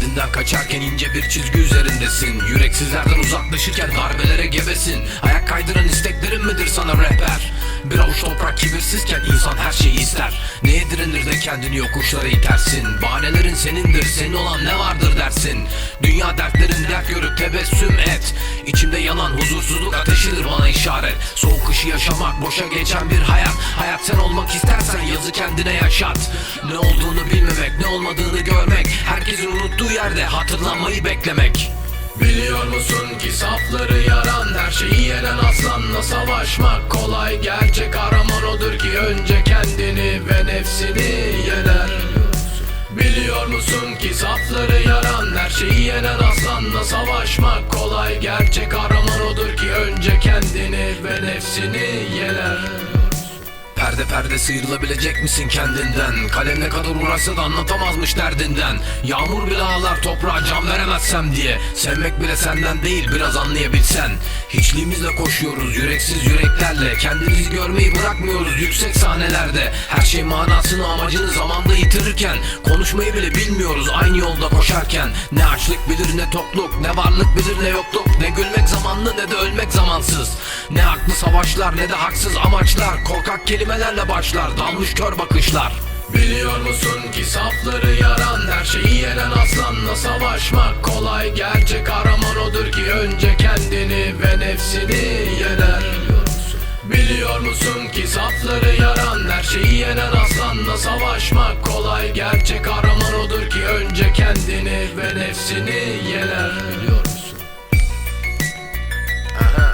Derdinden kaçarken ince bir çizgi üzerindesin. Yüreksizlerden uzaklaşırken darbelere gebesin. Ayak kaydıran isteklerin midir sana rehber? Bir avuç toprak kibirsizken insan her şeyi ister. Neye direnir de kendini yokuşlara itersin Bahanelerin senindir senin olan ne vardır dersin. Dünya dertlerin dert görüp tebessüm et. İçimde yanan huzursuzluk ateşidir bana işaret. Soğuk kışı yaşamak boşa geçen bir hayat. Hayat sen olmak istersen yazı kendine yaşat. Ne olduğunu bilmemek ne olmadığını görmek. Herkesin unuttuğu yerde hatırlanmayı beklemek. Biliyor musun ki safları yaran Her şeyi yenen aslanla savaşmak kolay. Gerçek kahraman odur ki önce kendini ve nefsini yener. Biliyor musun ki safları yaran Her şeyi yenen aslanla savaşmak kolay. Gerçek kahraman ve nefsini yener Perde perde sıyrılabilecek misin kendinden? Kalem ne kadar uğraşsa da anlatamazmış derdinden. Yağmur bile ağlar toprağa can veremezsem diye. Sevmek bile senden değil biraz anlayabilsen. Hiçliğimizle koşuyoruz yüreksiz yüreklerle. Kendimizi görmeyi bırakmıyoruz yüksek sahnelerde. Her şey manasını amacını zamanda yitirirken Konuşmayı bile bilmiyoruz aynı yolda koşarken. Ne açlık bilir ne tokluk Ne varlık bilir ne yokluk. Ne gülmek zamanlı ne de ölmek zamansız. Ne haklı savaşlar ne de haksız amaçlar. Korkak cümlelerle başlar Dalmış kör bakışlar. Biliyor musun ki safları yaran Her şeyi yenen aslanla savaşmak kolay. Gerçek araman odur ki önce kendini ve nefsini yener. Biliyor musun ki safları yaran Her şeyi yenen aslanla savaşmak kolay. Gerçek araman odur ki önce kendini ve nefsini yener. Biliyor musun? Aha.